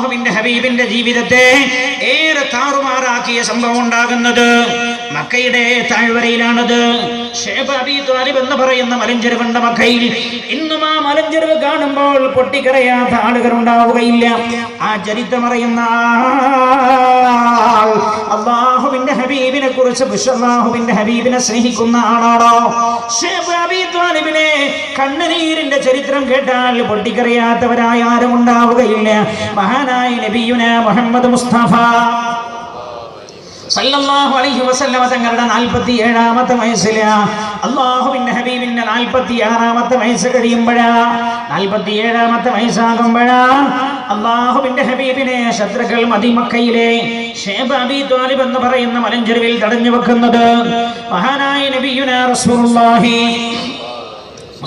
അള്ളാഹുവിന്റെ ഹബീബിന്റെ ജീവിതത്തെ ഏറെ താറുമാറാക്കിയ സംഭവം ഉണ്ടാകുന്നത് മക്കയുടെ താഴ്വരയിലാണത്. എന്ന് പറയുന്ന മലഞ്ചെരുവുണ്ട് മക്കയിൽ ഇന്നും ആ മലഞ്ചെരുവ് കാണുമ്പോൾ പൊട്ടിക്കരയാത്ത ആളുകൾ ഉണ്ടാവുകയില്ല. ആ ചരിത്രമറിയുന്ന അള്ളാഹുവിന്റെ ഹബീബിനെ കുറിച്ച് ബുഷല്ലാഹുവിന്റെ ഹബീബിനെ സ്നേഹിക്കുന്ന ആളാണോ? ഷേബ് അബി ത്വാലിബിനെ കണ്ണുനീരിന്റെ ചരിത്രം കേട്ടാൽ പൊട്ടിക്കറിയാത്തവരായ ആരും ഉണ്ടാവുകയില്ല. മഹാനായ നബിയുന മുഹമ്മദ് മുസ്തഫ. സല്ലല്ലാഹു അലൈഹി വസല്ലമ തങ്ങളുടെ നാൽപ്പത്തി ഏഴാമത്തെ വയസ്സിൽ. അള്ളാഹുവിന്റെ ഹബീബിന്റെ നാൽപ്പത്തി ആറാമത്തെ വയസ്സ് കഴിയുമ്പോഴാ നാൽപ്പത്തി ഏഴാമത്തെ വയസ്സാകുമ്പോഴാ അള്ളാഹുവിന്റെ ഹബീബിനെ ശത്രുക്കൾ മദിമക്കയിലെ ഷേബ് അബി ത്വാലിബ് എന്ന് പറയുന്ന മലഞ്ചെരുവിൽ തടഞ്ഞു വെക്കുന്നത്. മഹാനായ നബിയുന റസൂലുള്ളാഹി.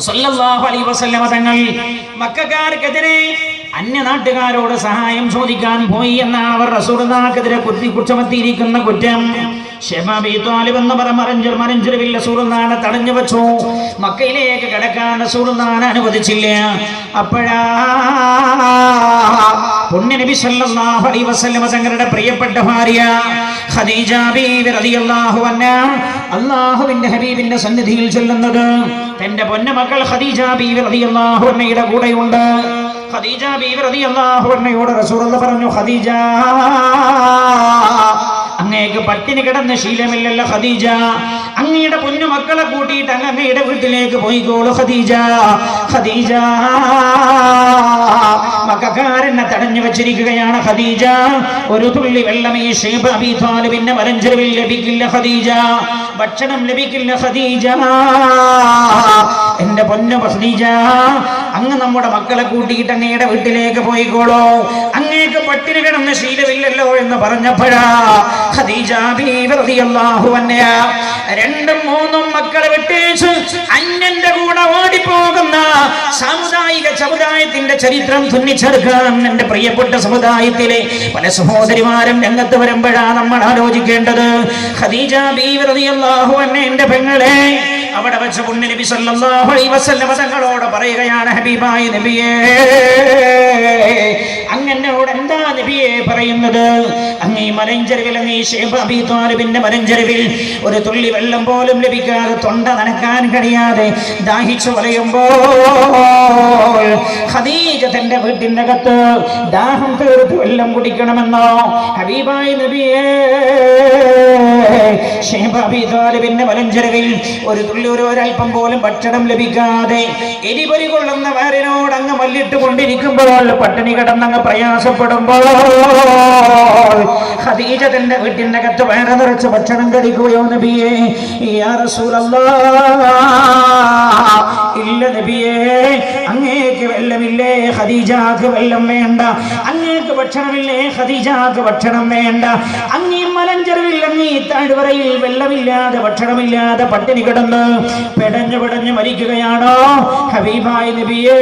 സല്ലല്ലാഹു അലൈഹി വസല്ലമ തങ്ങൾ മക്കാർക്കെതിരെ അന്യ നാട്ടുകാരോട് സഹായം ചോദിക്കാൻ പോയി എന്നാണ് അവർ റസൂർനാക്കെതിരെ കുത്തി കുറ്റമത്തിയിരിക്കുന്ന കുറ്റം. എന്ന് പറ മറഞ്ചർ മരഞ്ചെരുവിൽ റസൂർനാണ് തടഞ്ഞു വെച്ചു. മക്കയിലേക്ക് കിടക്കാൻ റസൂർനാണ് അനുവദിച്ചില്ല. അപ്പോഴാ പുണ്യ നബി സല്ലല്ലാഹു അലൈഹി വസല്ലമ തങ്ങളുടെ പ്രിയപ്പെട്ട ഭാര്യ ഖദീജ ബീവി റളിയല്ലാഹു അൻഹ അല്ലാഹുവിന്റെ ഹബീബിന്റെ സന്നിധിയിൽ ചെല്ലുന്നത്. തന്റെ പൊന്നമക്കൾ ഖദീജ ബീവി റളിയല്ലാഹു അൻഹയുടെ കൂടെയുണ്ട്. ഖദീജ ബീവി റളിയല്ലാഹു അൻഹയോട് റസൂലുള്ള പറഞ്ഞു ഖദീജ അങ്ങേക്ക് പട്ടിണി കിടന്ന ശീലമില്ലല്ലോ ഖദീജ. അങ്ങയുടെ പൊന്നു മക്കളെ കൂട്ടിയിട്ട് അങ്ങ് അങ്ങയുടെ വീട്ടിലേക്ക് പോയിക്കോളൂ ഖദീജ. ഖദീജ മക്കാരനെ തടഞ്ഞു വെച്ചിരിക്കുകയാണ് ഖദീജ. ഒരു തുള്ളി വെള്ളം ഈ ഷേബ് അബി താലിബിന്റെ മലഞ്ചെരുവിൽ ലഭിക്കില്ല ഖദീജ. ഭക്ഷണം ലഭിക്കില്ല ഖദീജ. എന്റെ പൊന്നു ഖദീജ അങ്ങ് നമ്മുടെ മക്കളെ കൂട്ടിയിട്ട് അങ്ങയുടെ വീട്ടിലേക്ക് പോയിക്കോളോ. അങ്ങേക്ക് പട്ടിണി കിടന്ന് ശീലമില്ലല്ലോ എന്ന് പറഞ്ഞപ്പോഴാ ഖദീജ രണ്ടും മൂന്നും മക്കളെ വിട്ടേച്ച് അന്യന്റെ കൂടെ ഓടിപ്പോകുന്ന സാമുദായിക സമുദായത്തിന്റെ ചരിത്രം തുന്നിച്ചെടുക്കാൻ എന്റെ പ്രിയപ്പെട്ട സമുദായത്തിലെ പല സഹോദരിമാരും രംഗത്ത് വരുമ്പോഴാണ് നമ്മൾ ആലോചിക്കേണ്ടത്. ഖദീജ ബീവി റളിയല്ലാഹു എന്റെ പെങ്ങളെ അവിടെ വെച്ച് പുണ്യ നബി സല്ലല്ലാഹു അലൈഹി വസല്ലമ തങ്ങളോട് പറയുകയാണ് ഹബീബായ നബിയേ അങ്ങനോട് എന്താ നബിയെ പറയുന്നത്? അങ്ങ് ഈ മലഞ്ചെരുവിൽ അങ്ങ് ഈ ഷേബ് അബി താലിബിന്റെ മലഞ്ചെരുവിൽ ഒരു തുള്ളി വെള്ളം പോലും ലഭിക്കാതെ തൊണ്ട നനക്കാൻ കഴിയാതെ ദാഹിച്ചു വലയുമ്പോൾ ഖദീജ തന്റെ വീട്ടിന്റെ അകത്ത് ദാഹം തീർത്ത് വെള്ളം കുടിക്കണമെന്നോ? ഹബീബായ നബിയേ ഷേബ് അബി താലിബിന്റെ മലഞ്ചെരുവിൽ ഒരു തുള്ളി ഒരു ഒരൽപ്പം പോലും ഭക്ഷണം ലഭിക്കാതെ എരിപൊരി കൊള്ളുന്ന അങ്ങ് മല്ലിട്ട് കൊണ്ടിരിക്കുമ്പോൾ പട്ടിണി കിടന്നങ്ങ് പ്രയാസപ്പെടുമ്പോൾ ഹദീജ തന്റെ വീട്ടിന്റെ അകത്ത് നിറച്ച് ഭക്ഷണം കഴിക്കുകയോ നബിയേ യാ റസൂലല്ലാ ഇല്ല നബിയേ അങ്ങേക്ക് വെല്ലമില്ലേ ഹദീജാക്ക് വെല്ലം വേണ്ട അങ്ങേക്ക് ഭക്ഷണമില്ലേ? ഖദീജാക്ക് ഭക്ഷണം വേണ്ട. അങ്ങീ മലഞ്ചെരുവിൽ അങ്ങീ താഴ്വരയിൽ വെള്ളമില്ലാതെ ഭക്ഷണമില്ലാതെ പട്ടിണി കിടന്ന് പെടഞ്ഞു പെടഞ്ഞു മരിക്കുകയാണോ? ഹബീബായി നബിയേ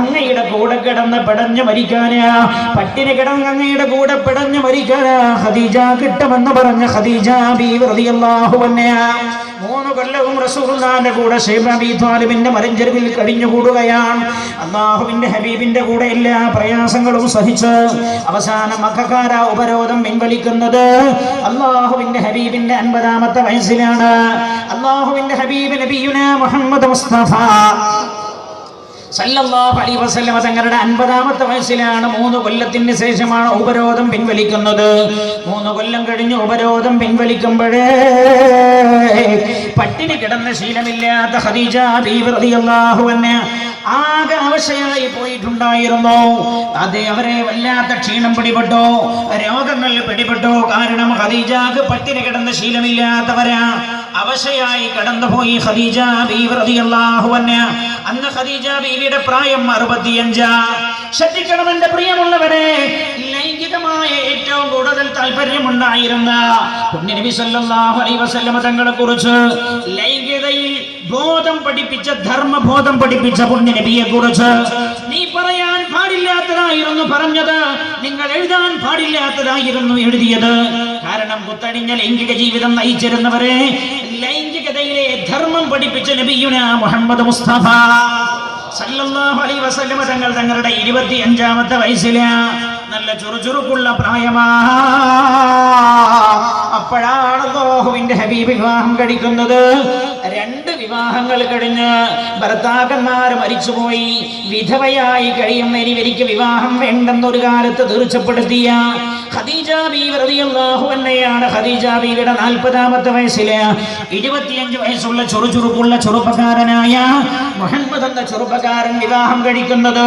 അങ്ങയുടെ കൂടെ കിടന്ന് പെടഞ്ഞു മരിക്കാനാ? പട്ടിണി കിടന്ന് അങ്ങയുടെ കൂടെ പെടഞ്ഞു മരിക്കാനാ? ഖദീജ കിട്ടുമെന്ന് പറഞ്ഞ ഖദീജ ബി റളിയല്ലാഹു അൻഹ. മൂന്ന് കൊല്ലവും റസൂലുള്ളാന്റെ കൂടെ ഷൈബ് അബീ താലിബിന്റെ മലഞ്ചെരുവിൽ കഴിഞ്ഞുകൂടുകയാണ്. അള്ളാഹുവിന്റെ ഹബീബിന്റെ കൂടെ എല്ലാ പ്രയാസങ്ങളും സഹിച്ച് അവസാനം മക്കാര ഉപരോധം പിൻവലിക്കുന്നത് അള്ളാഹുവിന്റെ ഹബീബിന്റെ അൻപതാമത്തെ വയസ്സിലാണ്. അള്ളാഹുവിന്റെ ഹബീബ് നബിയുന മുഹമ്മദ് മുസ്തഫ സല്ലല്ലാഹു അലൈഹി തങ്ങളുടെ അൻപതാമത്തെ വയസ്സിലാണ് മൂന്ന് കൊല്ലത്തിന് ശേഷമാണ് ഉപരോധം പിൻവലിക്കുന്നത്. മൂന്ന് കൊല്ലം കഴിഞ്ഞ് ഉപരോധം പിൻവലിക്കുമ്പോഴേ പട്ടിണി കിടന്ന ശീലമില്ലാത്ത ബീവി റളിയല്ലാഹു അൻഹ ആകെ അവശയായി പോയിട്ടുണ്ടായിരുന്നു. അതെ അവരെ വല്ലാത്ത ക്ഷീണം പിടിപെട്ടു. രോഗങ്ങൾ പിടിപെട്ടു. കാരണം ഹദീജാക്ക് പട്ടിണി കിടന്ന ശീലമില്ലാത്തവരാ. അവശയായി കടന്നുപോയി ഖദീജ ബീവി റളിയല്ലാഹു അൻഹ. അന്ന് ഖദീജ ബീവിയുടെ പ്രായം അറുപത്തിയഞ്ചാ. ശ്രദ്ധിക്കണം എന്റെ പ്രിയമുള്ളവരെ. ലൈംഗികമായ ഏറ്റവും കൂടുതൽ താല്പര്യമുണ്ടായിരുന്ന നബി സല്ലല്ലാഹു അലൈഹി തങ്ങളെ കുറിച്ച് ലൈംഗികതയിൽ ബോധം പഠിപ്പിച്ച ധർമ്മബോധം പഠിപ്പിച്ച പുണ്യനബിയെ കുറിച്ച് നീ പറയാൻ പാടില്ലാത്തതായിരുന്നു പറഞ്ഞത്. നിങ്ങൾ എഴുതാൻ പാടില്ലാത്തതായിരുന്നു എഴുതിയത്. കാരണം കുത്തടിഞ്ഞ ലൈംഗിക ജീവിതം നയിച്ചിരുന്നവരെ ലൈംഗികതയിലെ ധർമ്മം പഠിപ്പിച്ച നബിയുന മുഹമ്മദ് മുസ്തഫ. സല്ലല്ലാഹു അലൈഹി വസല്ലം തങ്ങൾ തങ്ങളുടെ ഇരുപത്തിയഞ്ചാമത്തെ വയസ്സിൽ നല്ല ചുറുചുറുക്കുള്ള പ്രായമാ. അപ്പോഴാണ് അല്ലാഹുവിന്റെ ഹബീബ് വിവാഹം കഴിക്കുന്നത്. രണ്ട് വിവാഹങ്ങൾ കഴിഞ്ഞ് ഭർത്താക്കന്മാർ മരിച്ചുപോയി. വിധവയായി കഴിയുന്ന ഇനിവരിക്ക് വിവാഹം വേണ്ടെന്നൊരു കാലത്ത് തീർച്ചപ്പെടുത്തിയ ഖദീജ ബീവി റളിയല്ലാഹു അൻഹയാണ്. ഖദീജ ബീവിയുടെ നാൽപ്പതാമത്തെ വയസ്സിൽ ഇരുപത്തിയഞ്ച് വയസ്സുള്ള ചുറുചുറുക്കുള്ള ചെറുപ്പക്കാരനായ മുഹമ്മദ് എന്ന ചെറുപ്പക്കാരൻ വിവാഹം കഴിക്കുന്നത്.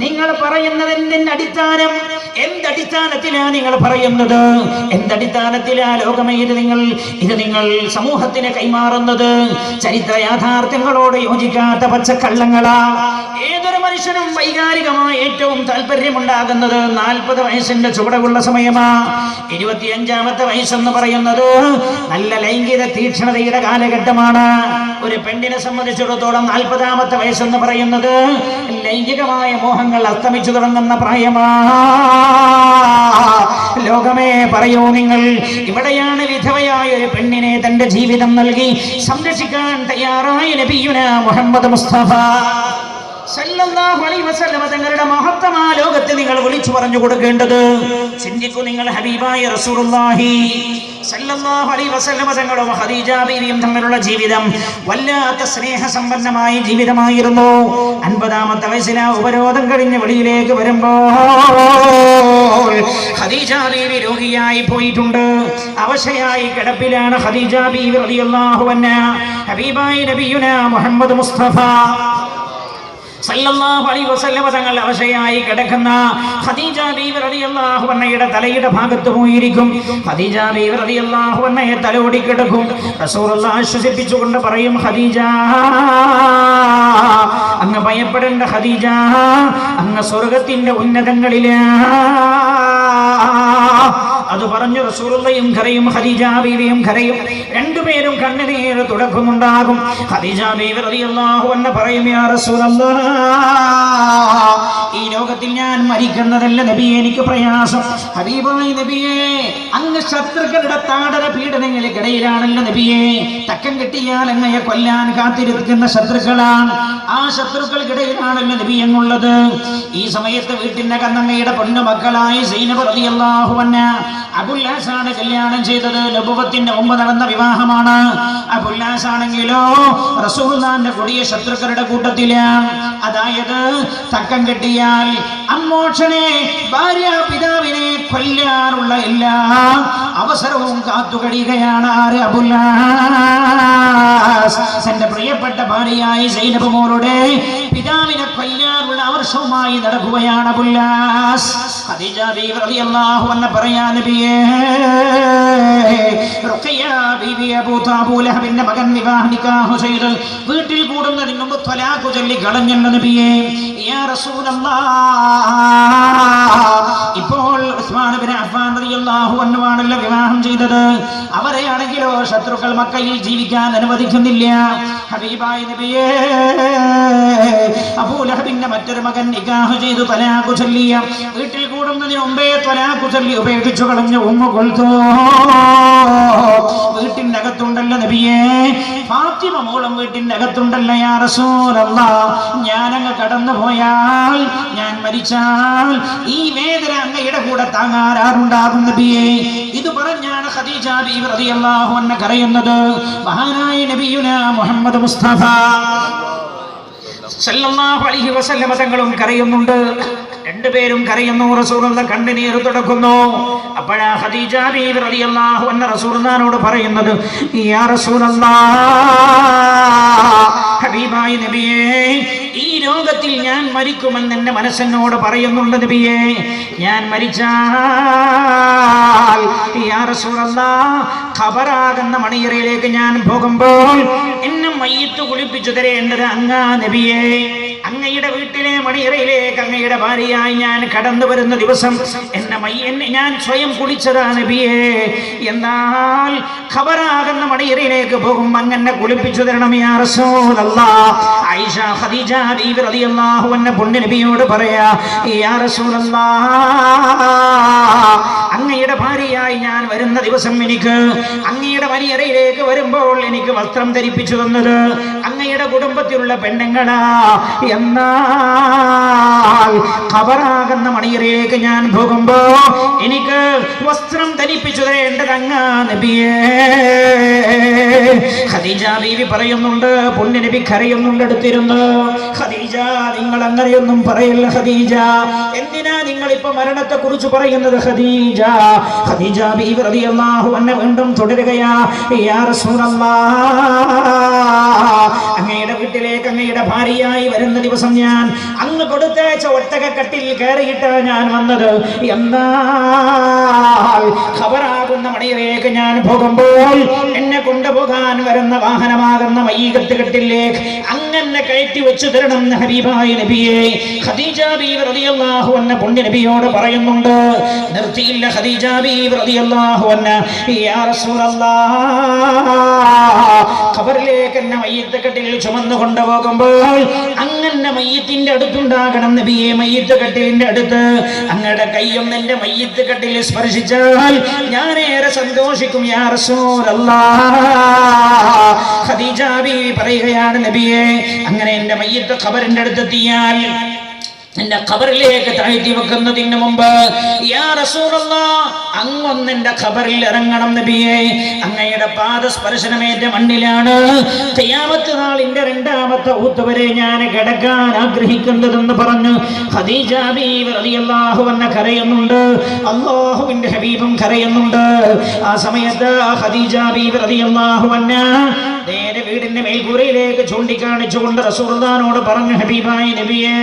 നിങ്ങൾ പറയുന്നത് എന്തിന്റെ അടിസ്ഥാനം? എന്തടിസ്ഥാനത്തിലാ നിങ്ങൾ പറയുന്നത്? എന്തടിസ്ഥാനത്തിലാ ലോകമേ ഇത് നിങ്ങൾ ഇത് നിങ്ങൾ സമൂഹത്തിന് കൈമാറുന്നത്? ചരിത്ര യാഥാർത്ഥ്യങ്ങളോട് യോജിക്കാത്ത പച്ചക്കള്ളങ്ങളാ. ഏതൊരു മനുഷ്യനും വൈകാരികമായി ഏറ്റവും താല്പര്യമുണ്ടാകുന്നത് നാൽപ്പത് വയസ്സിന്റെ ചുവടുള്ള സമയമാ. ഇരുപത്തിയഞ്ചാമത്തെ വയസ്സെന്ന് പറയുന്നത് നല്ല ലൈംഗിക തീക്ഷ്ണതയുടെ കാലഘട്ടമാണ്. ഒരു പെണ്ണിനെ സംബന്ധിച്ചിടത്തോളം നാൽപ്പതാമത്തെ വയസ്സെന്ന് പറയുന്നത് ലൈംഗികമായ മോഹങ്ങൾ അസ്തമിച്ചു തുടങ്ങുന്ന പ്രായമാ. ലോകമേ പറയൂ നിങ്ങൾ ഇവിടെയാണ് വിധവയായ ഒരു പെണ്ണിനെ തന്റെ ജീവിതം നൽകി സംരക്ഷിക്കാൻ തയ്യാറായ നബിയുന മുഹമ്മദ് മുസ്തഫ. തങ്ങളുടെ മഹത്തമാ ലോകത്ത് നിങ്ങൾ വിളിച്ചു പറഞ്ഞു കൊടുക്കേണ്ടത്. ചിന്തിക്കൂ നിങ്ങൾ ഹബീബായ റസൂലുള്ളാഹി സല്ലല്ലാഹു അലൈഹി വസല്ലമ തങ്ങളും ഖദീജ ബീവിയും തമ്മിലുള്ള ജീവിതം വല്ലാത്ത സ്നേഹസമ്പന്നമായ ജീവിതമായിരുന്നു. അൻപതാമത്തെ വയസ്സിന് ഉപരോധം കഴിഞ്ഞ് വെളിയിലേക്ക് വരുമ്പോൾ ഖദീജ ബീവി രോഗിയായി പോയിട്ടുണ്ട്. അവശയായി കിടപ്പിലാണ് ഖദീജ ബീവി റളിയല്ലാഹു അൻഹ. ഹബീബായ നബിയുന മുഹമ്മദ് മുസ്തഫ. തങ്ങൾ അവശയായി കിടക്കുന്ന ഖദീജ ബീവി റളിയല്ലാഹു അൻഹയുടെ തലയുടെ ഭാഗത്ത് പോയിരിക്കും. ഖദീജ ബീവി റളിയല്ലാഹു അൻഹയെ തലോടി കിടക്കും റസൂലുള്ളാഹി ആശ്വസിപ്പിച്ചുകൊണ്ട് പറയും ഖദീജ അങ്ങ് ഭയപ്പെടേണ്ട ഖദീജ അങ്ങ് സ്വർഗത്തിന്റെ ഉന്നതങ്ങളിലാ. അത് പറഞ്ഞു റസൂറുള്ളയും ഖരയും ഖദീജ ബീവിയും കരയും രണ്ടുപേരും കണ്ണുനീര് തുടക്കമുണ്ടാകും ഈ ലോകത്തിൽ ഞാൻ മരിക്കുന്നതല്ല നബിയെ എനിക്ക് പ്രയാസം. ഹബീബായി നബിയെ അങ്ങ് ശത്രുക്കളുടെ താടന പീഡനങ്ങൾക്കിടയിലാണല്ലോ നബിയെ. തക്കം കിട്ടിയാൽ അങ്ങയെ കൊല്ലാൻ കാത്തിരിക്കുന്ന ശത്രുക്കളാണ്. ആ ശത്രുക്കൾക്കിടയിലാണല്ലോ നബി എന്നുള്ളത് ഈ സമയത്ത് വീട്ടിന്റെ കന്നമ്മയുടെ പൊന്നുമക്കളായി സൈനബ് റളിയല്ലാഹു അൻഹ അബുല്ലാസാണ് കല്യാണം ചെയ്തത് നബുവത്തിന്റെ മുമ്പ് നടന്ന വിവാഹമാണ്. അബുല്ലാസ് ആണെങ്കിലോ റസൂലുള്ളാന്റെ കൊടിയ ശത്രുക്കളുടെ കൂട്ടത്തിൽ. അതായത് തക്കം കെട്ടിയാൽ അമ്മോക്ഷനെ ഭാര്യ പിതാവിനെ കൊല്ലാനുള്ള എല്ലാ അവസരവും കാത്തുകഴിയുകയാണ് ആര്? അബുല്ലാസ്. എന്റെ പ്രിയപ്പെട്ട ഭാര്യയായി സൈനബ് മോളുടെ പിതാവിനെ കൊല്ലാനുള്ള ആവർഷവുമായി നടക്കുകയാണ് പുല്ലാസ് മകൻ വിവാഹ നിക്കാഹ് ചെയ്ത് വീട്ടിൽ കൂടുന്നതിന് മുമ്പ് ത്വലാഖു ചൊല്ലി കളഞ്ഞെന്ന നബിയേ. ഇപ്പോൾ ഉസ്മാൻ ബിൻ അഫ്ഫാൻ വിവാഹം ചെയ്തത്. അവരെയാണെങ്കിലോ ശത്രുക്കൾ മക്കയിൽ ജീവിക്കാൻ അനുവദിക്കുന്നില്ല. ഹബീബായ നബിയേ അബൂലഹബിന്റെ മറ്റൊരു മകൻ നിഗാഹ് ചെയ്തു തലാഖു ചൊല്ലിയ വീട്ടിൽ കൂടുന്നതിന് മുമ്പേ തലാഖു ചൊല്ലി ഉപേക്ഷിച്ചു കളഞ്ഞ ഉമ്മ കൊൽത്തോ. വീട്ടിന്റെ അകത്തുണ്ടല്ലോ നബിയേ. ഫാത്തിമ മൂളം വീട്ടിന്റെ അകത്തുണ്ടല്ലോ യാ റസൂലല്ലാ. ഞാനങ്ങ് കടന്നു പോയാൽ ഞാൻ മരിച്ചാൽ ഈ വേദന അങ്ങയുടെ കൂടെ താങ്ങാറാറുണ്ടാകും നബിയേ. ഇത് പറഞ്ഞാണ് ഖദീജ ബീവി റളിയല്ലാഹു അൻഹ കരയുന്നത്. മഹാനായ നബിയുന മുഹമ്മദ് മുസ്തഫ. സല്ലല്ലാഹു അലൈഹി വസല്ലമ തങ്ങളും കരയുന്നുണ്ട്. രണ്ടുപേരും കരയുന്നു. റസൂലുള്ള കണ്ണുനീർ തുടക്കുന്നു. അപ്പോഴാ ഖദീജ ബീവി റളിയല്ലാഹു അൻഹ റസൂലുള്ളാഹിനോട് പറയുന്നത് യാ റസൂലല്ലാഹ് ഹബീബായ നബിയേ ഈ രോഗത്തിൽ ഞാൻ മരിക്കുമെന്ന് എന്റെ മനസ്സെന്നോട് പറയുന്നുണ്ട് നബിയേ. ഞാൻ മരിച്ചാൽ ഖബറാകുന്ന മണിയറയിലേക്ക് ഞാൻ പോകുമ്പോൾ മയ്യത്ത് കുളിപ്പിച്ചു തരേണ്ടത് അങ്ങാ നബിയെ. അങ്ങയുടെ വീട്ടിലെ മണിയറയിലേക്ക് അങ്ങയുടെ ഭാര്യയായി ഞാൻ കടന്നു വരുന്ന ദിവസം എന്നെ മയ്യ എന്നെ ഞാൻ സ്വയം കുളിച്ചതാ നബിയെ. എന്നാൽ ഖബറാകുന്ന മണിയറയിലേക്ക് പോകും അങ്ങനെ കുളിപ്പിച്ചു തരണം ആയിഷ ഖദീജ റളിയല്ലാഹു നബിയോട് പറയാ യാ അങ്ങയുടെ ഭാര്യയായി ഞാൻ വരുന്ന ദിവസം എനിക്ക് അങ്ങയുടെ മരിയറയിലേക്ക് വരുമ്പോൾ എനിക്ക് വസ്ത്രം ധരിപ്പിച്ചു തന്നത്. അങ്ങയുടെ കുടുംബത്തിലുള്ള പെണ്ണുങ്ങളാ. എന്നാൽ ഖബറാകുന്ന മണിയറയിലേക്ക് ഞാൻ പോകുമ്പോ എനിക്ക് വസ്ത്രം ധരിപ്പിച്ചു തരേണ്ടത് അങ്ങ് നബിയേ. ഖദീജ ബീവി പറയുന്നുണ്ട് പുണ്യ നബി കരയുന്നുണ്ട് എടുത്തിരുന്നു ഖദീജ നിങ്ങൾ അങ്ങനെയൊന്നും പറയില്ല ഖദീജ. എന്തിനാ നിങ്ങൾ ഇപ്പൊ മരണത്തെ കുറിച്ച് പറയുന്നത് ഖദീജ? ഖദീജ ബീവി റളിയല്ലാഹു അൻഹ വീണ്ടും തുടരുകയാ. യാ റസൂലല്ലാഹ് അങ്ങയുടെ വീട്ടിലേക്ക് അങ്ങയുടെ ഭാര്യയായി വരുന്ന ദിവസം ഞാൻ അങ്ങ് കൊടുത്തയച്ച ഒട്ടകക്കട്ടിൽ കയറിയിട്ടാണ് ഞാൻ വന്നത്. എന്നാൽ ഖബറാകുന്ന മണിയിലേക്ക് ഞാൻ പോകുമ്പോൾ എന്നെ കൊണ്ടുപോകാൻ വരുന്ന വാഹനമാകുന്ന മയ്യകത്ത് കെട്ടിലേക്ക് അങ്ങനെ കയറ്റി വെച്ചു തരണം ഹബീബായ നബിയെ. ഖദീജ ബീവി റളിയല്ലാഹു അൻഹ പുണ്യ നബിയോട് പറയുന്നുണ്ട് നിർത്തിയില്ല ഖദീജ ബീബി റളിയല്ലാഹു അൻഹ. യാ റസൂലല്ലാഹ് ഖബറിലേക്ക് എന്നെ മയ്യത്ത് കെട്ടിലിൽ ചുമന്നു കൊണ്ടുപോകുമ്പോൾ അങ്ങനെ മയ്യത്തിന്റെ അടുത്തുണ്ടാകണം നബിയെ മയ്യത്ത് കെട്ടിലിന്റെ അടുത്ത്. അങ്ങയുടെ കൈയും എന്റെ മയ്യത്ത് കെട്ടിൽ സ്പർശിച്ചാൽ ഞാൻ ഏറെ സന്തോഷിക്കും യാ റസൂലല്ലാഹ്. ഖദീജ ബീബി പറയുകയാണ് നബിയെ അങ്ങനെ എന്റെ മയ്യത്ത് ഖബറിന്റെ അടുത്തെത്തിയാൽ എന്റെ ഖബറിലേക്ക് താഴ്ത്തി വെക്കുന്നതിന് മുമ്പ് യാ അങ്ങൊന്ന് എന്റെ ഖബറിൽ ഇറങ്ങണം നബിയെ. അങ്ങയുടെ പാദസ്പർശനമേറ്റ മണ്ണിലാണ്. ഖിയാമത്ത് നാളിന്റെ രണ്ടാമത്തെ ഊത്ത് വരെ ഞാൻ കിടക്കാൻ ആഗ്രഹിക്കുന്നതെന്ന് പറഞ്ഞു. ഖദീജ റളിയല്ലാഹു അൻഹ കരയുന്നുണ്ട്. അല്ലാഹുവിന്റെ ഹബീബും കരയുന്നുണ്ട്. ആ സമയത്ത് ഖദീജ ബീവി റളിയല്ലാഹു അൻഹ നേരെ വീടിന്റെ മേൽക്കൂരയിലേക്ക് ചൂണ്ടിക്കാണിച്ചുകൊണ്ട് റസൂർദാനോട് പറഞ്ഞു ഹബീബായി നബിയേ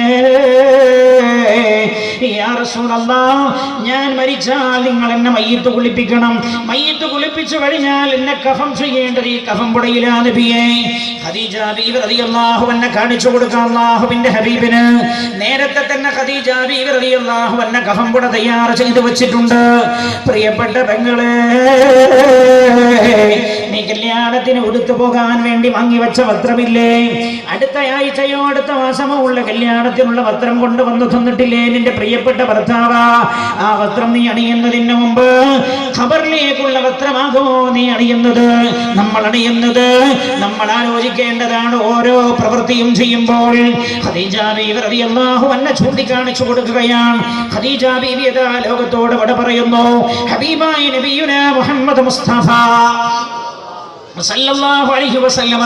ഞാൻ മരിച്ചാൽ നിങ്ങൾ എന്നെ മയ്യത്ത് കുളിപ്പിക്കണം. മയ്യത്ത് കുളിപ്പിച്ചു കഴിഞ്ഞാൽ എന്നെ കഫം ചെയ്യേണ്ടത് ഈ കഫം പുടയിലാ നബിയെ. ഖദീജ കാണിച്ചു കൊടുക്കാം ഹബീബിന്. നേരത്തെ തന്നെ ഖദീജ കഫം പുട തയ്യാർ ചെയ്തു വെച്ചിട്ടുണ്ട്. പ്രിയപ്പെട്ട പെങ്ങളെ നീ കല്യാണത്തിന് ഉടുത്തു പോകാൻ വേണ്ടി വാങ്ങിവെച്ച വസ്ത്രമില്ലേ? അടുത്ത ആഴ്ചയോ അടുത്ത മാസമോ ഉള്ള കല്യാണത്തിനുള്ള വസ്ത്രം കൊണ്ടുവന്നു തന്നിട്ടില്ലേ നിന്റെ പ്രിയപ്പെട്ട ഭർത്താവ ആ വസ്ത്രം നീ അണിയുന്നതിന് മുമ്പ് ഖബറിലേക്കുള്ള വസ്ത്രമാകുമോ നീ അണിയുന്നത്? നമ്മൾ അണിയുന്നത് നമ്മൾ ആലോചിക്കേണ്ടതാണ് ഓരോ പ്രവൃത്തിയും ചെയ്യുമ്പോൾ. ഖദീജ ബീവി റളിയല്ലാഹു അൻഹ ചൂണ്ടിക്കാണിച്ചു കൊടുക്കുകയാണ്. ഖദീജ ബീവി ലോകത്തോട് വട പറയുന്നു ഹബീബായ നബിയുന മുഹമ്മദ് മുസ്തഫ.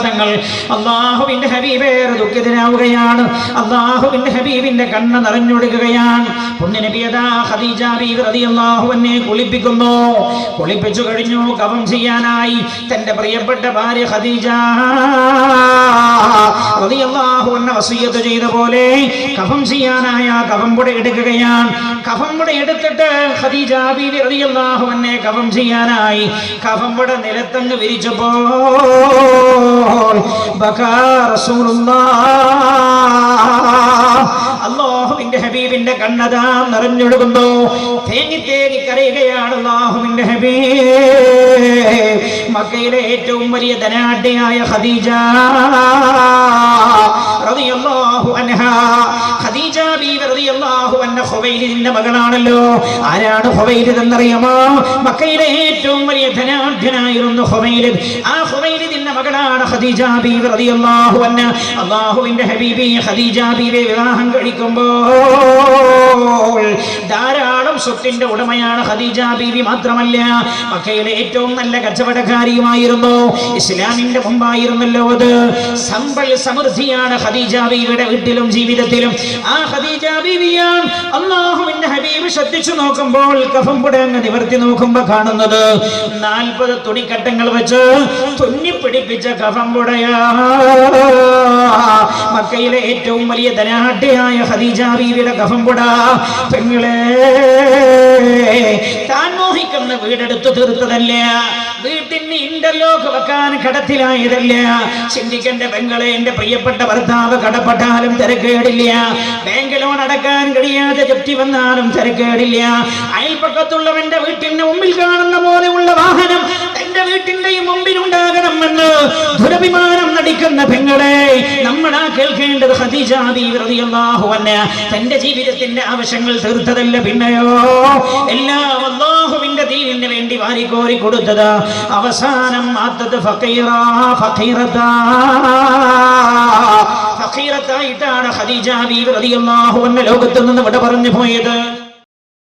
തങ്ങൾ അള്ളാഹുവിന്റെ ഹബീബേറെ ദുഃഖിതനാവുകയാണ് അള്ളാഹുവിന്റെ ഹബീബിന്റെ കണ്ണ് നിറഞ്ഞൊടുക്കുകയാണ്. പുണ്യനബിയതാ ഖദീജ ബീവി റളിയല്ലാഹു അൻഹയെ കുളിപ്പിക്കുന്നു. കുളിപ്പിച്ചു കഴിഞ്ഞു കവം ചെയ്യാനായി. തന്റെ പ്രിയപ്പെട്ട ഭാര്യ ഖദീജ വസിയത്ത് ചെയ്ത പോലെ കഫം ചെയ്യാനായ കഫം കൂടെ എടുക്കുകയാണ്. കഫം കൂടെ എടുത്തിട്ട് ഖദീജ ബീവി റളിയല്ലാഹു അൻഹയെ കഫം ചെയ്യാനായി. കഫം കൂടെ നിലത്തങ്ങ് വിരിച്ചപ്പോൾ ബകാ അള്ളാഹുവിന്റെ ഹബീബിന്റെ കണ്ണതാ നിറഞ്ഞൊഴുകുന്നു. തേങ്ങി തേങ്ങി കരയുകയാണ് അള്ളാഹുവിന്റെ ഹബീബ്. മക്കയിലെ ഏറ്റവും വലിയ ധനാഢ്യയായ ഖദീജ റളിയല്ലാഹു അൻഹാ ഖുവൈലിദിന്റെ മകളാണല്ലോ ആരാണ് ഖുവൈലിദ് എന്നറിയാമോ മക്കയിലെ ഏറ്റവും വലിയ ധനാഢ്യനായിരുന്നു ഖുവൈലിദ് ആ ഖുവൈലിദിന്റെ മകളാണ് ഖദീജ ബീവി റളിയല്ലാഹു അൻഹ. അള്ളാഹുവിന്റെ ഹബീബി ഖദീജ ബീവി വിവാഹം കഴിക്കുമ്പോൾ ധാരാളം സ്വത്തിന്റെ ഉടമയാണ് ഖദീജ ബീവി മാത്രമല്ല മക്കയിലെ ഏറ്റവും നല്ല കച്ചവടക്കാരിയുമായിരുന്നു ഇസ്ലാമിന്റെ മുമ്പായിരുന്നല്ലോ അത്. സമ്പൽ സമൃദ്ധിയാണ് ഖദീജ ബീവിയുടെ വീട്ടിലും ജീവിതത്തിലും. ആ ഖദീജ ബീവിയാണ് അള്ളാഹുവിന്റെ ഹബീബ് ശ്രദ്ധിച്ചു നോക്കുമ്പോൾ കഫം പുടങ്ങ് നിവർത്തി നോക്കുമ്പോ കാണുന്നത്. നാൽപ്പത് തുണിക്കട്ടങ്ങൾ വെച്ച് തുന്നിപ്പിടിപ്പിച്ച കഫം പുടയാ. മക്കയിലെ ഏറ്റവും വലിയ ധനാഢ്യയായ ഖദീജ ബീവിയുടെ കഫം പുട. പെങ്ങളെ താൻ മോഹിക്കുന്ന വീടെടുത്ത് തീർത്തതല്ല? വീട്ടിന് ഇന്റർലോക്ക് വെക്കാൻ കടത്തിലായതല്ല? ചിന്തിക്കന്റെ പെങ്ങളെ എന്റെ പ്രിയപ്പെട്ട ഭർത്താവ് കടപ്പെട്ടാലും തിരക്കേടില്ല. ബാങ്ക് നടക്കാൻ കഴിയാതെ ജപ്തി വന്നാലും തിരക്കേടില്ല അയൽപ്പക്കത്തുള്ളവന്റെ വീട്ടിന്റെ മുമ്പിൽ കാണുന്ന പോലെയുള്ള വാഹനം തന്റെ വീട്ടിന്റെയും മുമ്പിലുണ്ടാകണമെന്ന് ദുരഭിമാനം നടിക്കുന്ന പെങ്ങളെ നമ്മളാ കേൾക്കേണ്ടത് റളിയല്ലാഹു തന്റെ ജീവിതത്തിന്റെ ആവശ്യങ്ങൾ തീർത്തതല്ല പിന്നെയോ? എല്ലാം അള്ളാഹുവിന്റെ ദീനിന് വേണ്ടി വാരിക്കോരി കൊടുത്തത്. അവസാനം ആത്തത് ഫഖീറ ഫഖീറത്താ. ഫഖീറത്തായിട്ടാണ് ഖദീജ ഹബീബ് റളിയല്ലാഹു അൻഹ ലോകത്ത് നിന്ന് വിട പറഞ്ഞു പോയത്.